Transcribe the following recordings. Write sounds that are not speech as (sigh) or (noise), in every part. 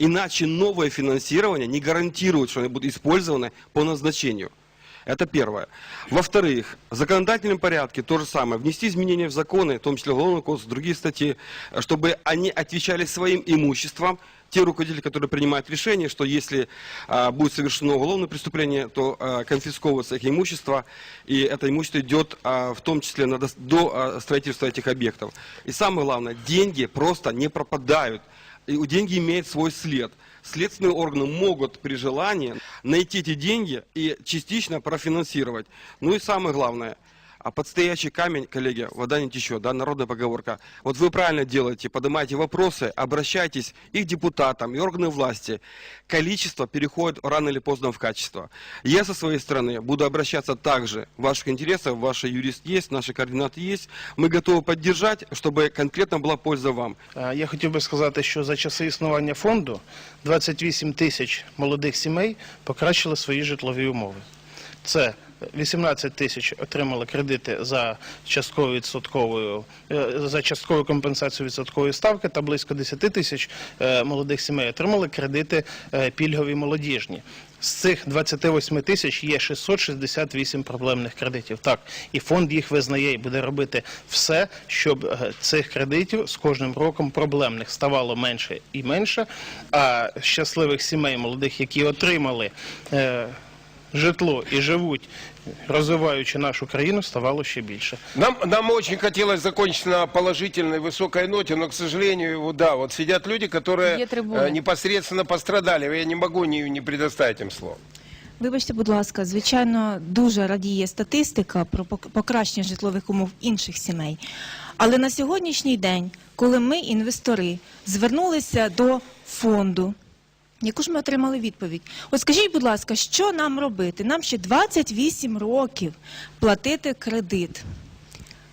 Иначе новое финансирование не гарантирует, что они будут использованы по назначению. Это первое. Во-вторых, в законодательном порядке то же самое. Внести изменения в законы, в том числе Уголовный кодекс, другие статьи, чтобы они отвечали своим имуществом, те руководители, которые принимают решение, что если а, будет совершено уголовное преступление, то а, конфисковывается их имущество, и это имущество идет а, в том числе на до а, строительства этих объектов. И самое главное, деньги просто не пропадают. И у деньги имеют свой след. Следственные органы могут при желании найти эти деньги и частично профинансировать. Ну и самое главное, а подстоящий камень, коллеги, вода не течет, да, народная поговорка. Вот вы правильно делаете, поднимаете вопросы, обращайтесь и к депутатам, и органы власти. Количество переходит рано или поздно в качество. Я со своей стороны буду обращаться также в ваших интересах, ваш юрист есть, наши координаты есть. Мы готовы поддержать, чтобы конкретно была польза вам. Е, Я хотів би сказати, що за часи існування фонду 28 тисяч молодих сімей покращили свої житлові умови. Це 18 тисяч отримали кредити за частковою відсотковою е, за часткову компенсацію відсоткової ставки, та близько 10 тисяч е, молодих сімей отримали кредити е, пільгові молодіжні. З цих 28 тисяч є 668 проблемних кредитів. Так, і фонд їх визнає і буде робити все, щоб цих кредитів з кожним роком проблемних ставало менше і менше. А щасливих сімей молодих, які отримали житло і живуть, розвиваючи нашу країну, ставало ще більше. Нам, нам очень хотелось закончить на положительной высокой ноте, но, к сожалению, вот, да, вот сидят люди, которые Є трибуни. э, непосредственно пострадали. Я не могу не, не предоставить им слово. Вибачте, будь ласка, звичайно, дуже радіє статистика про пок- покращення житлових умов інших сімей. Але на сьогоднішній день, коли ми, інвестори, звернулися до фонду, яку ж ми отримали відповідь? От скажіть, будь ласка, що нам робити? Нам ще 28 років платити кредит.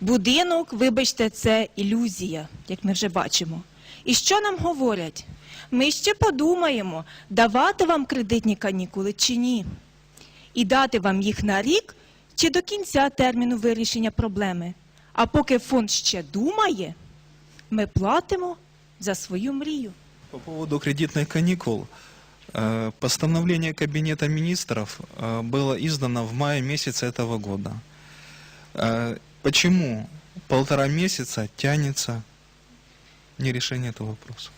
Будинок, вибачте, це ілюзія, як ми вже бачимо. І що нам говорять? Ми ще подумаємо, давати вам кредитні канікули чи ні. І дати вам їх на рік чи до кінця терміну вирішення проблеми. А поки фонд ще думає, ми платимо за свою мрію. По поводу кредитных каникул. э, Постановление Кабинета министров э, было издано в мае месяце этого года. Э, Почему полтора месяца тянется нерешение этого вопроса?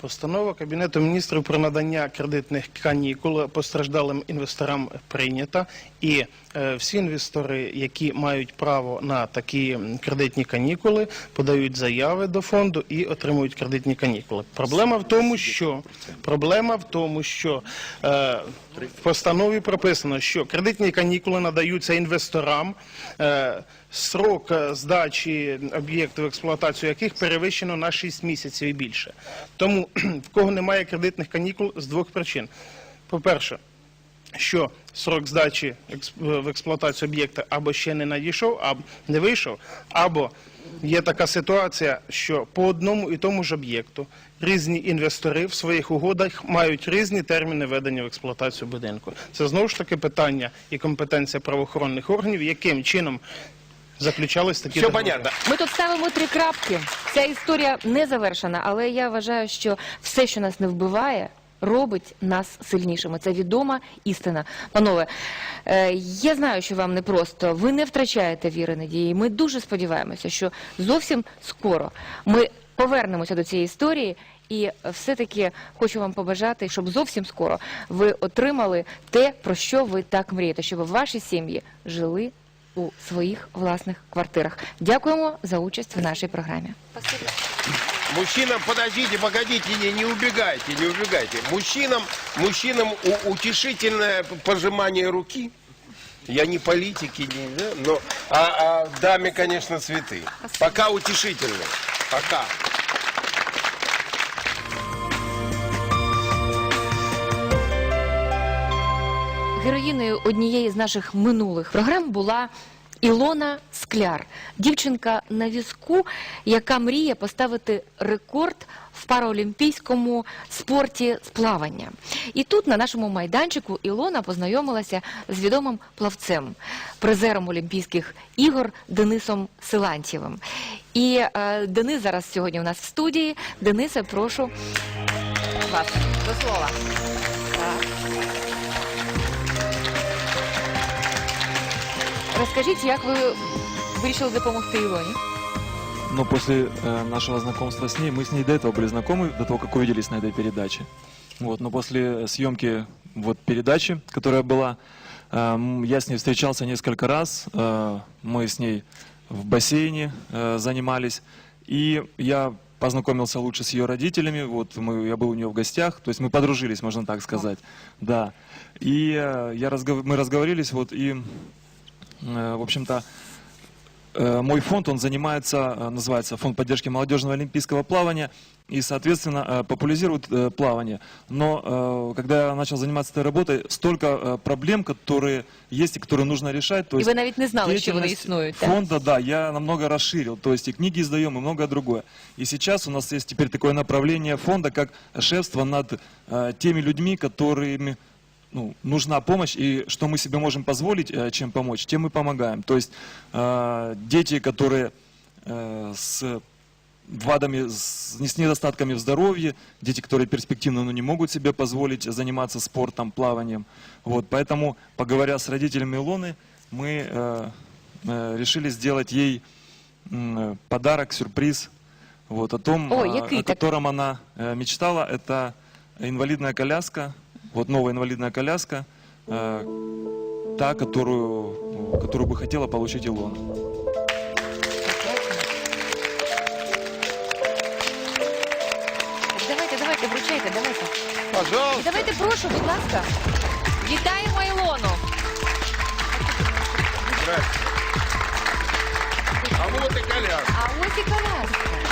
Постанова Кабінету міністрів про надання кредитних канікул постраждалим інвесторам прийнята, і е, всі інвестори, які мають право на такі кредитні канікули, подають заяви до фонду і отримують кредитні канікули. Проблема в тому, що проблема в тому, що е, в постанові прописано, що кредитні канікули надаються інвесторам. Е, Срок е, здачі об'єктів в експлуатацію яких перевищено на 6 місяців і більше. Тому в кого немає кредитних канікул з двох причин. По-перше, що срок здачі в експлуатацію об'єкта або ще не надійшов, або не вийшов, або є така ситуація, що по одному і тому ж об'єкту різні інвестори в своїх угодах мають різні терміни ведення в експлуатацію будинку. Це знову ж таки питання і компетенція правоохоронних органів, яким чином заключались такі Все договори. понятно. Ми тут ставимо три крапки. Ця історія не завершена, але я вважаю, що все, що нас не вбиває, робить нас сильнішими. Це відома істина. Панове, е, я знаю, що вам непросто. Ви не втрачаєте віри надії. Ми дуже сподіваємося, що зовсім скоро ми повернемося до цієї історії. І все-таки хочу вам побажати, щоб зовсім скоро ви отримали те, про що ви так мрієте, щоб ваші сім'ї жили у своїх власних квартирах. Дякуємо за участь в нашій програмі. Мужчинам, подождите, погодите, не, не убегайте, не убегайте. Мужчинам, мужчинам у- утешительное пожимание руки. Я не политик, и не, да, но, а, а даме, конечно, цветы. Пока утешительно. Пока. Героїною однієї з наших минулих програм була Ілона Скляр, дівчинка на візку, яка мріє поставити рекорд в параолімпійському спорті з плавання. І тут на нашому майданчику Ілона познайомилася з відомим плавцем, призером Олімпійських ігор Денисом Силантьєвим. І е, Денис зараз сьогодні у нас в студії. Денисе, прошу вас до слова. Розкажіть, як ви вирішили допомогти Ілоні? Но после э, нашего знакомства с ней, мы с ней до этого были знакомы, до того, как увиделись на этой передаче. Вот, но после съемки вот передачи, которая была, э, м, я с ней встречался несколько раз. э, мы с ней в бассейне э, занимались. И я познакомился лучше с ее родителями. Вот мы, я был у нее в гостях, то есть мы подружились, можно так сказать. Да. И э, я разгов- мы разговорились, вот и, э, в общем-то, Э, Мой фонд, он занимается, э, называется Фонд поддержки молодежного олимпийского плавания и, соответственно, э, популяризирует э, плавание. Но э, когда я начал заниматься этой работой, столько э, проблем, которые есть и которые нужно решать. То І есть ви навіть не знали, що вони деятельность існують. так? Фонда, да, я намного расширил. То есть и книги издаем, и многое другое. И сейчас у нас есть теперь такое направление фонда, как шефство над э, теми людьми, которыми ну, нужна помощь, и что мы себе можем позволить, э, чем помочь, тем мы помогаем. То есть э, дети, которые э, с вадами, с, не- с недостатками в здоровье, дети, которые перспективно но не могут себе позволить заниматься спортом, плаванием. Вот, поэтому, поговоря с родителями Илоны, мы э, э, решили сделать ей э, подарок, сюрприз, вот, о том, Ой, о так? котором она э, мечтала. Это инвалидная коляска, вот новая инвалидная коляска, э, та, которую, э, которую бы хотела получить Илона. Так, Давайте, давайте, вручайте, давайте. І Пожалуйста. давайте, прошу, будь ласка. Вітаємо Ілону. Здрасте. А вот и коляска. А ось і коляска.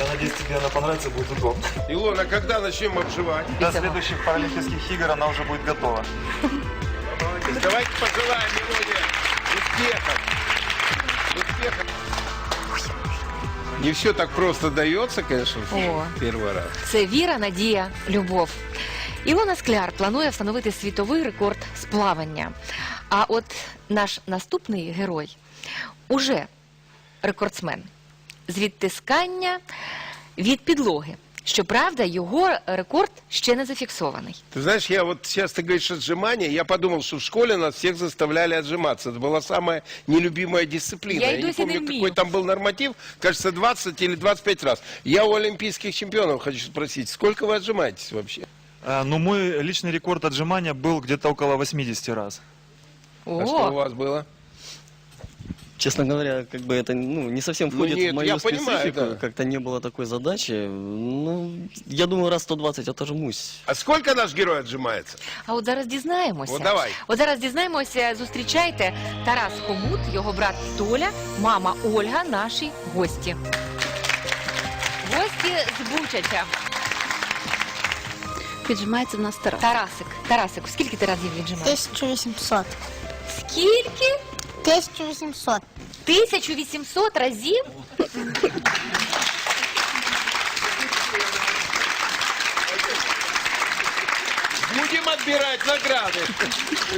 Я надеюсь, тебе она понравится, будет удобно. Илона, когда начнем обживать? До следующих Паралимпийских игр она уже будет готова. Молодец. Давайте пожелаем Илоне успехов. Успехов. Не все так просто дается, конечно, в О. первый раз. Це віра, надія, любов. Ілона Скляр планує встановити світовий рекорд з плавання. А от наш наступний герой уже рекордсмен з відтискання від підлоги. Щоправда, його рекорд ще не зафіксований. Ты знаешь, я вот сейчас ты говоришь отжимания, я подумал, что в школе нас всех заставляли отжиматься. Это была самая нелюбимая дисциплина. Я и не до сих не помню, умею. какой там был норматив, кажется, 20 или 25 раз. Я у олимпийских чемпионов хочу спросить, сколько вы отжимаетесь вообще? А, Ну, мой личный рекорд отжимания был где-то около 80 раз. А что у О, вас было? Честно говоря, как бы это ну, не совсем Ну, входит нет, в мою я понимаю, специфику. да. Как-то не было такой задачи. Ну, я думаю, раз 120 отожмусь. А сколько наш герой отжимается? а от зараз дізнаємося. От давай. От зараз дізнаємося, зустрічайте Тарас Хомут, його брат Толя, мама Ольга, наші гості. Гості з Бучача. Віджимається в нас Тарас. Тарасик, Тарасик, скільки ти разів віджимаєш? 1800. Скільки? 1800. 1800 разів? Будем отбирать награды.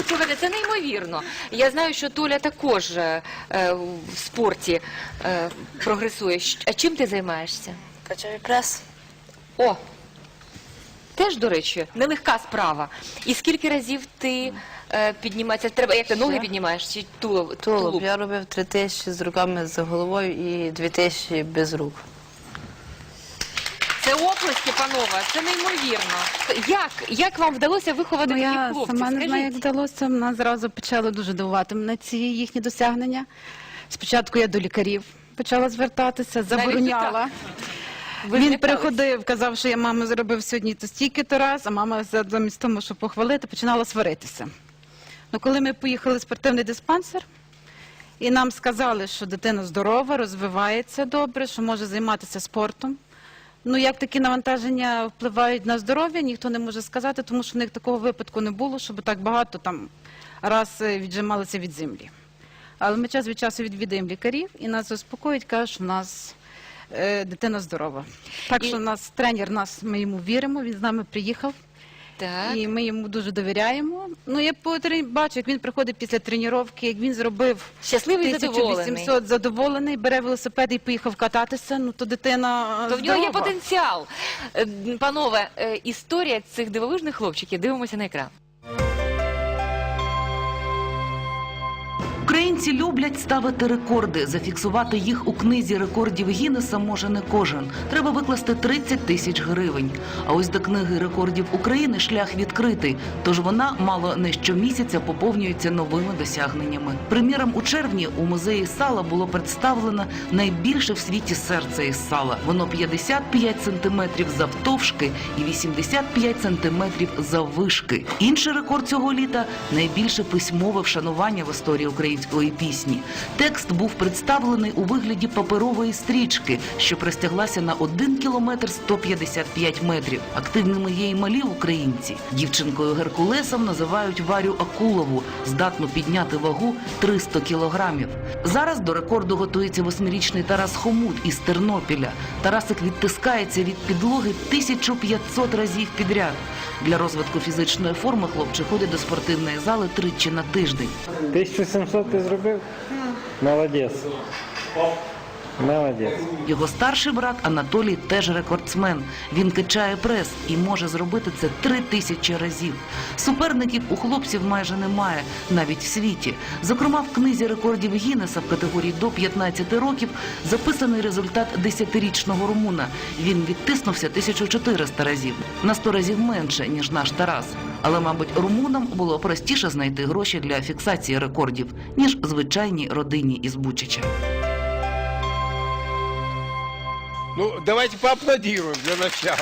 Слухайте, це неймовірно. Я знаю, що Толя також е, е, в спорті е, прогресує. Щ- А чим ти займаєшся? Качаю прес. О! Теж, до речі, нелегка справа. І скільки разів ти е, піднімаєшся? Треба, як ти ноги піднімаєш? Чи тулуб? Тулуб. Я робив три тисячі з руками з головою і дві тисячі без рук. Це оплески, панове, це неймовірно. Як, як вам вдалося виховати Ну, таких я хлопців? сама не знаю, як Скажіть. вдалося. Мене зразу почали дуже дивувати мене ці їхні досягнення. Спочатку я до лікарів почала звертатися, забороняла. Ви Він злякались? приходив, казав, що я мама зробив сьогодні то стільки то раз, а мама за- замість того, щоб похвалити, починала сваритися. Ну, коли ми поїхали в спортивний диспансер, і нам сказали, що дитина здорова, розвивається добре, що може займатися спортом. Ну, як такі навантаження впливають на здоров'я, ніхто не може сказати, тому що в них такого випадку не було, щоб так багато там раз е, віджималися від землі. Але ми час від часу відвідаємо лікарів і нас заспокоюють, кажуть, що в нас е, дитина здорова. Так І- що нас тренер, нас, ми йому віримо, він з нами приїхав. Так. І ми йому дуже довіряємо. Ну, я по трен- бачу, як він приходить після тренування, як він зробив Щасливий задоволений. 1800 задоволений, бере велосипед і поїхав кататися. Ну то дитина То в нього є здорова. потенціал. Е, Панове, е, історія цих дивовижних хлопчиків. Дивимося на екран. Українці люблять ставити рекорди. Зафіксувати їх у книзі рекордів Гіннеса може не кожен. Треба викласти 30 тисяч гривень. А ось до книги рекордів України шлях відкритий. Тож вона мало не щомісяця поповнюється новими досягненнями. Приміром, у червні у музеї сала було представлено найбільше в світі серце із сала. Воно 55 сантиметрів завтовшки і 85 сантиметрів заввишки. Інший рекорд цього літа найбільше письмове вшанування в історії української пісні. Текст був представлений у вигляді паперової стрічки, що простяглася на 1 кілометр 155 метрів. Активними є й малі українці. Дівчинкою Геркулесом називають Варю Акулову, здатну підняти вагу 300 кілограмів. Зараз до рекорду готується восьмирічний Тарас Хомут із Тернопіля. Тарасик відтискається від підлоги 1500 разів підряд. Для розвитку фізичної форми хлопчик ходить до спортивної зали тричі на тиждень. 1700 ти зробив? Молодець. Молодець. Його старший брат Анатолій теж рекордсмен. Він качає прес і може зробити це три тисячі разів. Суперників у хлопців майже немає, навіть в світі. Зокрема, в книзі рекордів Гіннеса в категорії до 15 років записаний результат десятирічного румуна. Він відтиснувся 1400 разів, на 100 разів менше ніж наш Тарас. Але, мабуть, румунам було простіше знайти гроші для фіксації рекордів ніж звичайній родині із Бучича. Ну, давайте поаплодируем для начала.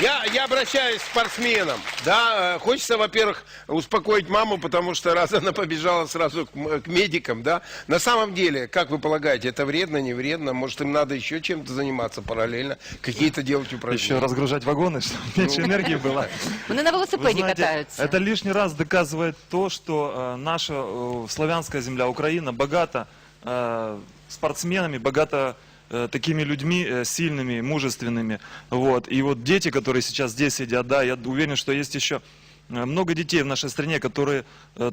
Я, я обращаюсь к спортсменам. Да, э, хочется, во-первых, успокоить маму, потому что раз она побежала сразу к, к медикам, да. На самом деле, как вы полагаете, это вредно, не вредно? Может, им надо еще чем-то заниматься параллельно, какие-то делать упражнения? Еще разгружать вагоны, (laughs) чтобы меньше энергии было. (laughs) Вони на Вы велосипеді знаете, катаються. это лишний раз доказывает то, что э, наша э, славянская земля, Украина, богата э, спортсменами, богата э, такими людьми э, сильными, мужественными. Вот. И вот дети, которые сейчас здесь сидят, да, я уверен, что есть еще э, много детей в нашей стране, которые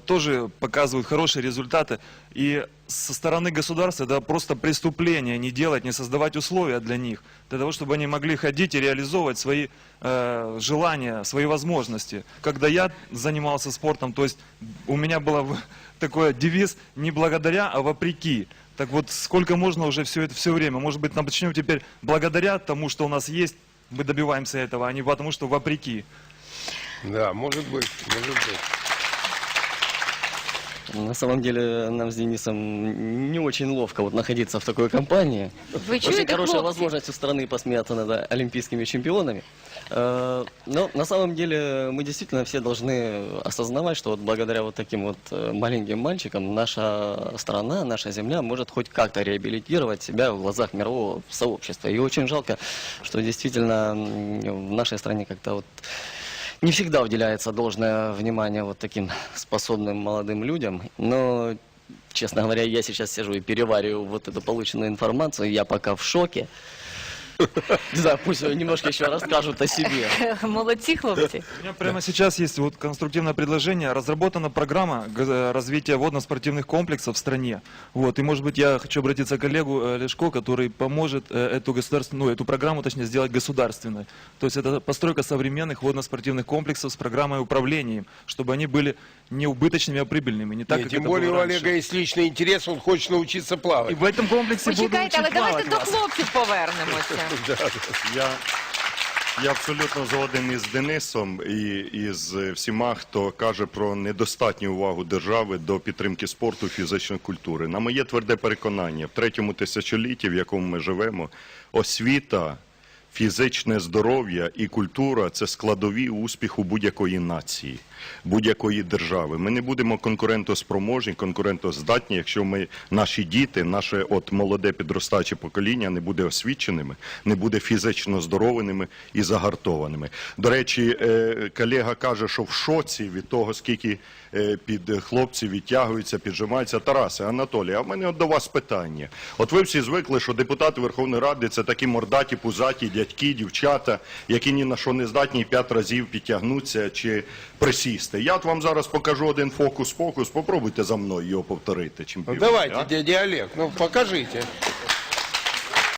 тоже показывают хорошие результаты. И со стороны государства это просто преступление не делать, не создавать условия для них, для того, чтобы они могли ходить и реализовывать свои э, желания, свои возможности. Когда я занимался спортом, то есть у меня был (laughs) такой девиз не благодаря, а вопреки. Так вот, сколько можно уже все это все время? Может быть, начнем теперь благодаря тому, что у нас есть, мы добиваемся этого, а не потому, что вопреки. Да, может быть, может быть. На самом деле нам с Денисом не очень ловко вот находиться в такой компании. Ви Очень чуєте, хорошая хлопці? возможность у страны посмеяться над олимпийскими чемпионами. Э, Но на самом деле мы действительно все должны осознавать, что вот благодаря вот таким вот э, маленьким мальчикам наша страна, наша земля может хоть как-то реабилитировать себя в глазах мирового сообщества. И очень жалко, что действительно м, в нашей стране как-то вот не всегда уделяется должное внимание вот таким способным молодым людям, но, честно говоря, я сейчас сижу и перевариваю вот эту полученную информацию, я пока в шоке. Не знаю, пусть немножко еще расскажут о себе. (laughs) Молодці хлопці. У меня прямо сейчас есть вот конструктивное предложение. Разработана программа г- развития водно-спортивных комплексов в стране. Вот, и, может быть, я хочу обратиться к коллегу э, Лешко, который поможет э, эту, государственную, ну, эту программу, точнее, сделать государственной. То есть это постройка современных водно-спортивных комплексов с программой управления, им, чтобы они были не убыточными, а прибыльными. Не так, Не, как тем это более было у раньше. Олега есть личный интерес, он хочет научиться плавать. И в этом комплексе буду Почекайте, але учить давайте плавать до вас. хлопців повернемося. Я, я абсолютно згоден із Денисом і із всіма, хто каже про недостатню увагу держави до підтримки спорту фізичної культури. На моє тверде переконання, в третьому тисячолітті, в якому ми живемо, освіта, фізичне здоров'я і культура це складові успіху будь-якої нації, будь-якої держави. Ми не будемо конкурентоспроможні, конкурентоздатні, якщо ми наші діти, наше от молоде підростаюче покоління не буде освіченими, не буде фізично здоровими і загартованими. До речі, е, колега каже, що в шоці від того, скільки е, під хлопці відтягуються, піджимаються. Тарасе, Анатолій, а в мене от до вас питання. От ви всі звикли, що депутати Верховної Ради це такі мордаті, пузаті, дядьки, дівчата, які ні на що не здатні п'ять разів підтягнутися чи присісти. Я от вам зараз покажу один фокус-фокус. попробуйте за мною його повторити. Ну, давайте, дядя Олег, ну покажите.